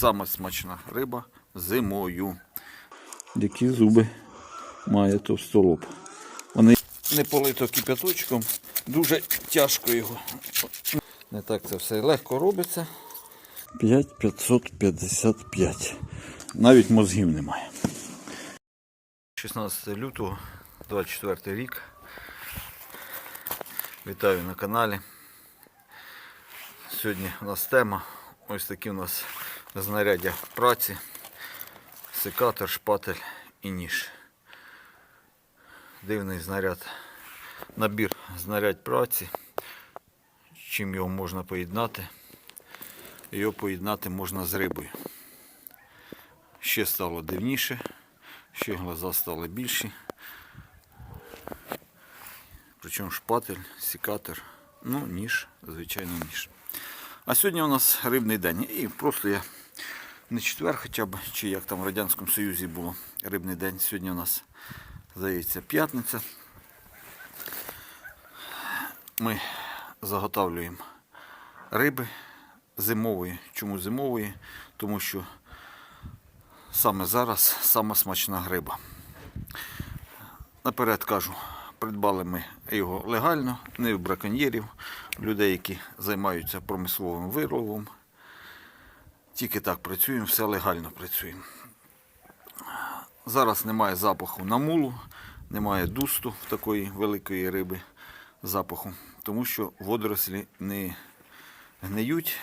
саме смачна риба зимою. Які зуби має товстолоб. Вони не полито кипяточком, дуже тяжко його. Не так це все легко робиться. 5555. Навіть мозгів немає. 16 лютого, 24 рік. Вітаю на каналі. Сьогодні у нас тема. Ось такі у нас знаряддя праці. Секатор, шпатель і ніж. Дивний знаряд. Набір знарядь праці. Чим його можна поєднати? Його поєднати можна з рибою. Ще стало дивніше, ще глаза стали більші. Причому шпатель, сікатор, ну, ніж, звичайно, ніж. А сьогодні у нас рибний день. І просто я не четвер хоча б, чи як там в Радянському Союзі було рибний день. Сьогодні у нас, здається, п'ятниця. Ми заготовлюємо риби зимової. Чому зимової? Тому що саме зараз сама смачна гриба. Наперед кажу, придбали ми його легально, не в браконьєрів, людей, які займаються промисловим виловом. Тільки так працюємо, все легально працюємо. Зараз немає запаху на мулу, немає дусту такої великої риби запаху, тому що водорослі не гниють.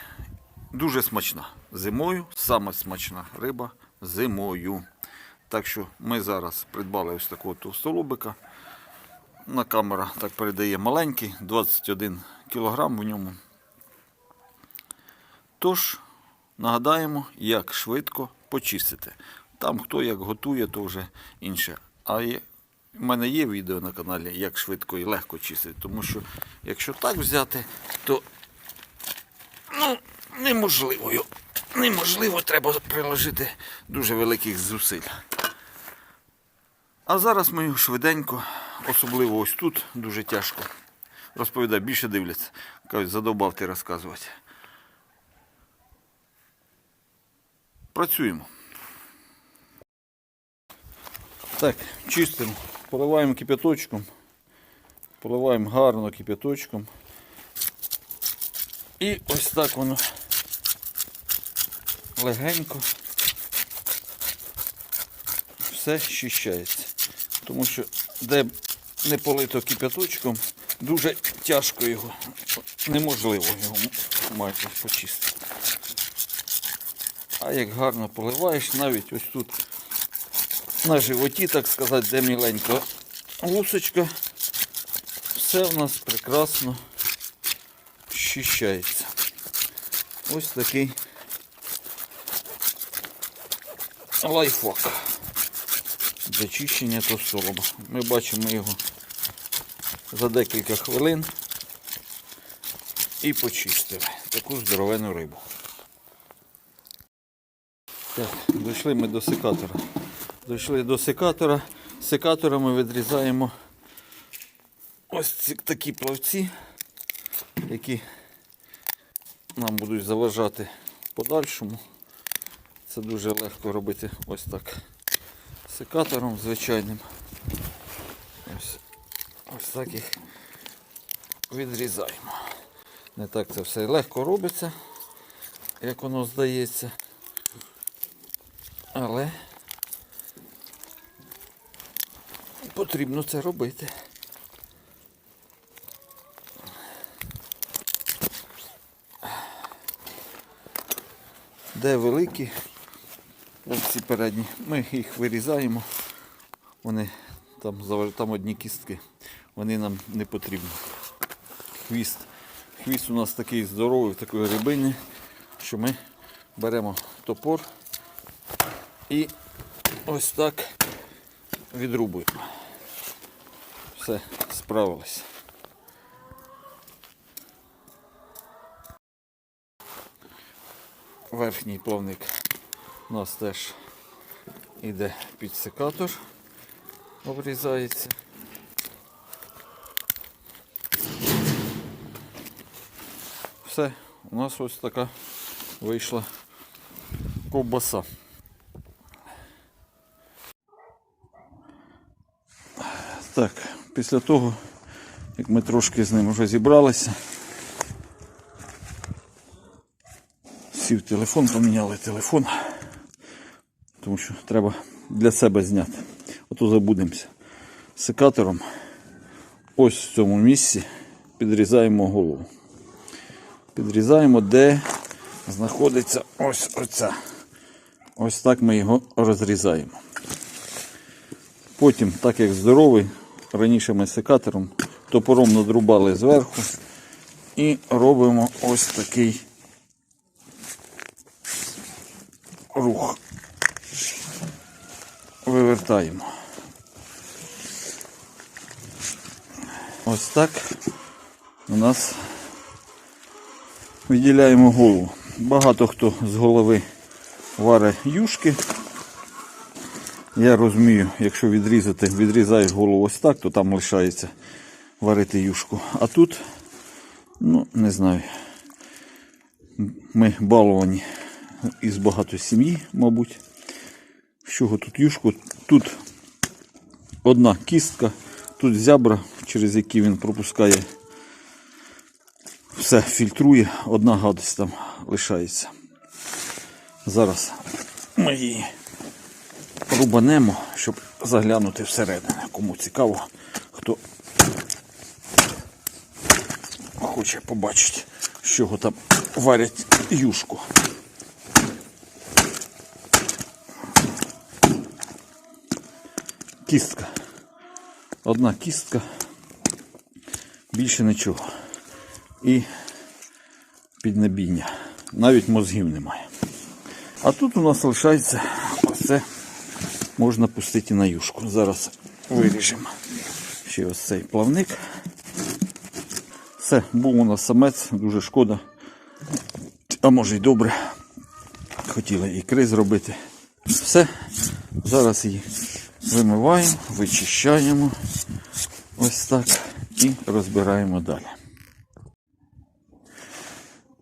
Дуже смачна. Зимою саме смачна риба зимою. Так що ми зараз придбали ось такого товстолобика. На камера так передає маленький, 21 кг в ньому. Тож, нагадаємо, як швидко почистити. Там хто як готує, то вже інше. А є, в мене є відео на каналі, як швидко і легко чистити. Тому що якщо так взяти, то ну, неможливо. Неможливо, треба приложити дуже великих зусиль. А зараз ми швиденько, особливо ось тут, дуже тяжко. Розповідаю, більше дивляться. Кажуть, задовбав ти розказувати. Працюємо. Так, чистимо, поливаємо кипяточком. Поливаємо гарно кипяточком. І ось так воно легенько все щищається. Тому що де не полито кипяточком, дуже тяжко його, неможливо його майже почистити. А як гарно поливаєш, навіть ось тут на животі, так сказати, де міленька гусочка, все в нас прекрасно щищається. Ось такий лайфхак для чищення товстолоба. Ми бачимо його за декілька хвилин і почистили таку здоровену рибу. Так, дійшли ми до секатора. Дійшли до секатора. Секатора ми відрізаємо ось ці такі плавці, які нам будуть заважати подальшому. Це дуже легко робити ось так. Секатором звичайним. Ось, ось так їх відрізаємо. Не так це все легко робиться, як воно здається. Але потрібно це робити. Де великі, ось ці передні, ми їх вирізаємо. Вони там, там одні кістки, вони нам не потрібні. Хвіст. Хвіст у нас такий здоровий, такої рибини, що ми беремо топор і ось так відрубуємо. Все, справилися. Верхній плавник у нас теж іде під секатор, обрізається. Все, у нас ось така вийшла ковбаса. Так, після того, як ми трошки з ним вже зібралися, сів телефон, поміняли телефон, тому що треба для себе зняти. Ото забудемося. Секатором ось в цьому місці підрізаємо голову. Підрізаємо, де знаходиться ось оця. Ось так ми його розрізаємо. Потім, так як здоровий, раніше ми секатором, топором надрубали зверху і робимо ось такий рух. Вивертаємо. Ось так у нас виділяємо голову. Багато хто з голови варить юшки. Я розумію, якщо відрізати, відрізаєш голову ось так, то там лишається варити юшку. А тут, ну, не знаю, ми баловані із багато сім'ї, мабуть. З чого тут юшку? Тут одна кістка, тут зябра, через які він пропускає, все фільтрує, одна гадость там лишається. Зараз ми її рубанемо, щоб заглянути всередину. Кому цікаво, хто хоче побачити, з чого там варять юшку. Кістка. Одна кістка. Більше нічого. І піднебіння. Навіть мозгів немає. А тут у нас лишається ось це можна пустити на юшку. Зараз виріжемо ще ось цей плавник. Все, був у нас самець, дуже шкода. А може й добре. Хотіли ікри зробити. Все. Зараз її вимиваємо, вичищаємо ось так і розбираємо далі.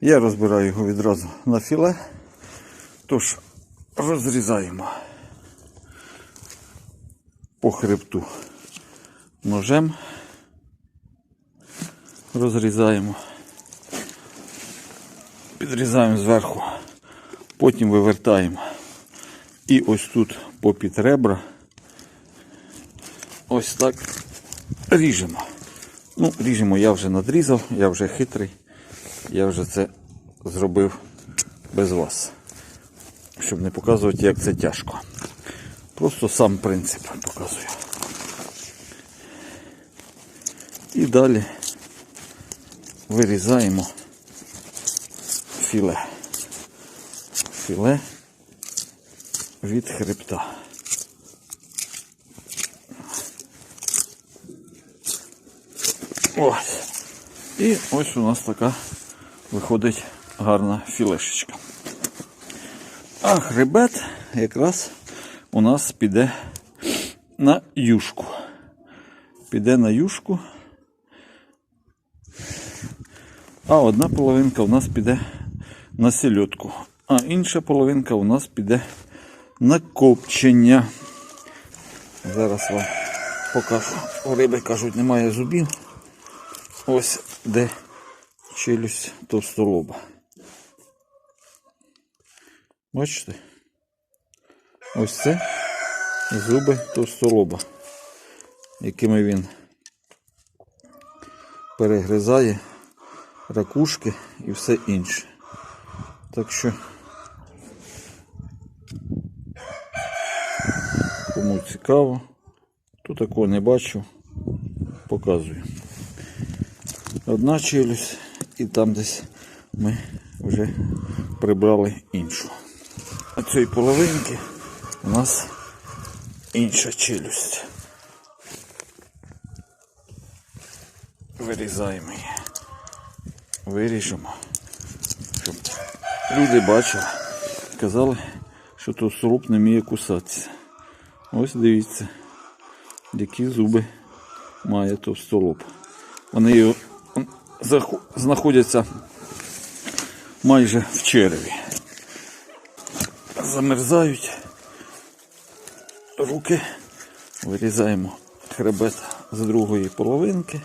Я розбираю його відразу на філе. Тож розрізаємо по хребту ножем. Розрізаємо. Підрізаємо зверху, потім вивертаємо. І ось тут попід ребра ось так ріжемо. Ну, ріжемо, я вже надрізав, я вже хитрий, я вже це зробив без вас щоб не показувати, як це тяжко. Просто сам принцип показую. І далі вирізаємо філе. Філе від хребта. Ось. І ось у нас така виходить гарна філешечка. А хребет якраз у нас піде на юшку. Піде на юшку. А одна половинка у нас піде на сельодку. А інша половинка у нас піде на копчення. Зараз вам покажу. У риби кажуть, немає зубів. Ось де челюсть товстолоба. Бачите? Ось це зуби товстолоба, якими він перегризає ракушки і все інше. Так що, кому цікаво, хто такого не бачив, показую. Одна челюсть і там десь ми вже прибрали іншу. А цієї половинки у нас інша челюсть. Вирізаємо її. Виріжемо. Щоб люди бачили. Казали, що товстолоб не вміє кусатися. Ось дивіться, які зуби має товстолоб. Вони його знаходяться майже в череві. замерзають руки. Вирізаємо хребет з другої половинки.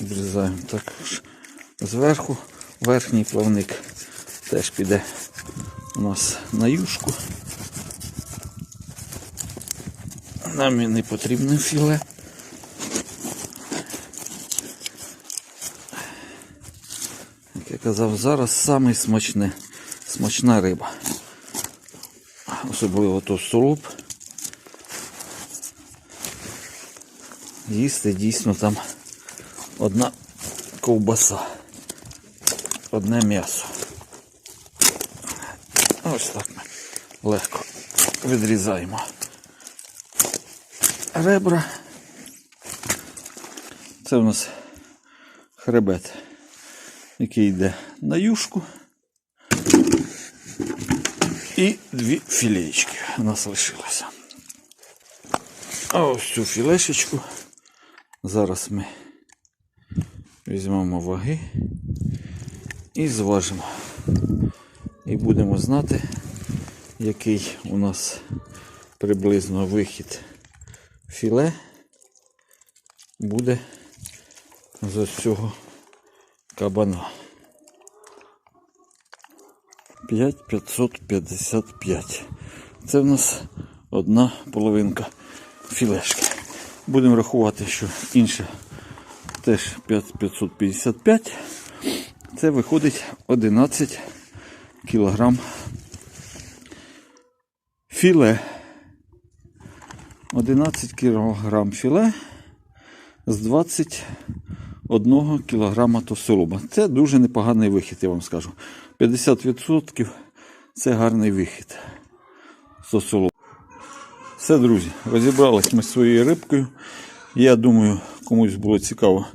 Відрізаємо також зверху. Верхній плавник теж піде у нас на юшку. Нам і не потрібне філе. Як я казав, зараз саме смачне, смачна риба. Особливо товстолоб. Їсти дійсно там одна ковбаса, одне м'ясо. Ось так ми легко відрізаємо ребра. Це у нас хребет, який йде на юшку. І дві філеєчки у нас лишилося. А ось цю філешечку зараз ми візьмемо ваги і зважимо. І будемо знати, який у нас приблизно вихід філе буде з ось цього кабана. 5555. Це в нас одна половинка філешки. Будемо рахувати, що інша теж 5555. Це виходить 11 кілограм філе. 11 кг філе з 21 кг тосолоба. Це дуже непоганий вихід, я вам скажу. 50% це гарний вихід. Тосолоба. Все, друзі, розібрались ми з своєю рибкою. Я думаю, комусь було цікаво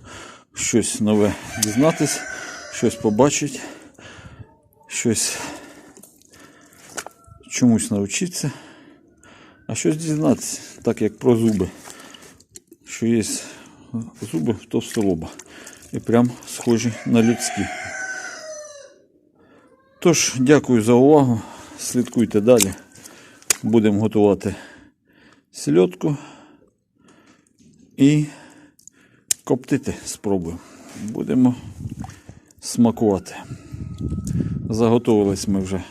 щось нове дізнатись, щось побачити, щось чомусь навчитися. А щось дізнатися, так як про зуби. Що є зуби в товстолоба. І прям схожі на людські. Тож, дякую за увагу. Слідкуйте далі. Будемо готувати сільотку і коптити спробуємо. Будемо смакувати. Заготовились ми вже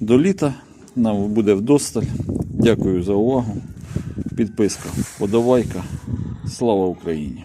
до літа. Нам буде вдосталь. Дякую за увагу. Підписка, подавайка. Слава Україні!